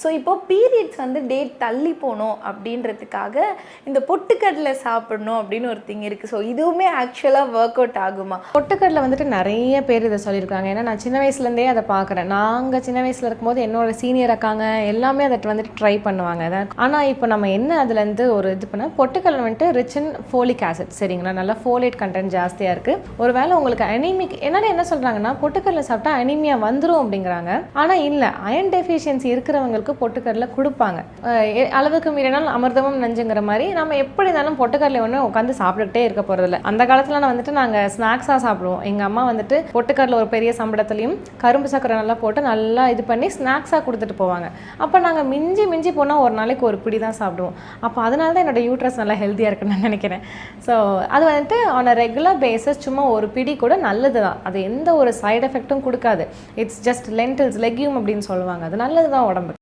So இப்போ periods வந்து date தள்ளி போகணும் அப்படின்றதுக்காக இந்த பொட்டுக்கடலை சாப்பிடணும் அப்படின்னு ஒரு திங் இருக்குது ஸோ இதுவுமே ஆக்சுவலாக ஒர்க் அவுட் ஆகுமா? பொட்டுக்கடலை வந்துட்டு நிறைய பேர் இதை சொல்லியிருக்காங்க. ஏன்னா நான் சின்ன வயசுலேருந்தே அதை பார்க்குறேன். நாங்கள் சின்ன வயசில் இருக்கும்போது என்னோட சீனியர் இருக்காங்க எல்லாமே அதை வந்துட்டு ட்ரை பண்ணுவாங்க. அதை ஆனால் இப்போ நம்ம என்ன அதுலேருந்து ஒரு இது பண்ணால் பொட்டுக்கடலை வந்துட்டு ரிச் இன் ஃபோலிக் ஆசிட் சரிங்களா? நல்லா ஃபோலேட் கண்டென்ட் ஜாஸ்தியாக இருக்குது ஒரு வேளை உங்களுக்கு அனிமிக் என்னால் என்ன சொல்கிறாங்கன்னா பொட்டுக்கடலை சாப்பிட்டா அனிமியா வந்துடும் அப்படிங்கிறாங்க. ஆனால் இல்லை அயன் டெஃபிஷியன்சி இல்லாதவங்களுக்கு பொட்டுக்கடலை கொடுப்பாங்க. எ- அளவுக்கு மீறினால் அமிர்தமும் நஞ்சுங்கிற மாதிரி நம்ம எப்படி இருந்தாலும் பொட்டுக்கடலை ஒன்று உட்காந்து சாப்பிட்டுக்கிட்டே இருக்க போகிறதில்ல அந்த காலத்தில் வந்துட்டு நாங்கள் ஸ்நாக்ஸாக சாப்பிடுவோம். எங்கள் அம்மா வந்துட்டு பொட்டுக்கடலை ஒரு பெரிய சம்பளத்துலையும் கரும்பு சக்கரை நல்லா போட்டு நல்லா இது பண்ணி ஸ்நாக்ஸாக கொடுத்துட்டு போவாங்க. அப்போ நாங்கள் மிஞ்சி மிஞ்சி போனால் ஒரு நாளைக்கு ஒரு பிடி தான் சாப்பிடுவோம். அப்போ அதனால தான் என்னோட யூட்ரஸ் நல்லா ஹெல்த்தியாக இருக்குன்னு நான் நினைக்கிறேன். ஸோ அது வந்துட்டு ஆன் அ ரெகுலர் பேசிஸ் சும்மா ஒரு பிடி கூட நல்லது தான் அது எந்த ஒரு சைடு எஃபெக்ட்டும் கொடுக்காது. இட்ஸ் ஜஸ்ட் லென்டில்ஸ் லெக்யூம் அப்படின்னு சொல்லுவாங்க. அது நல்லது தான் உடம்புக்கு.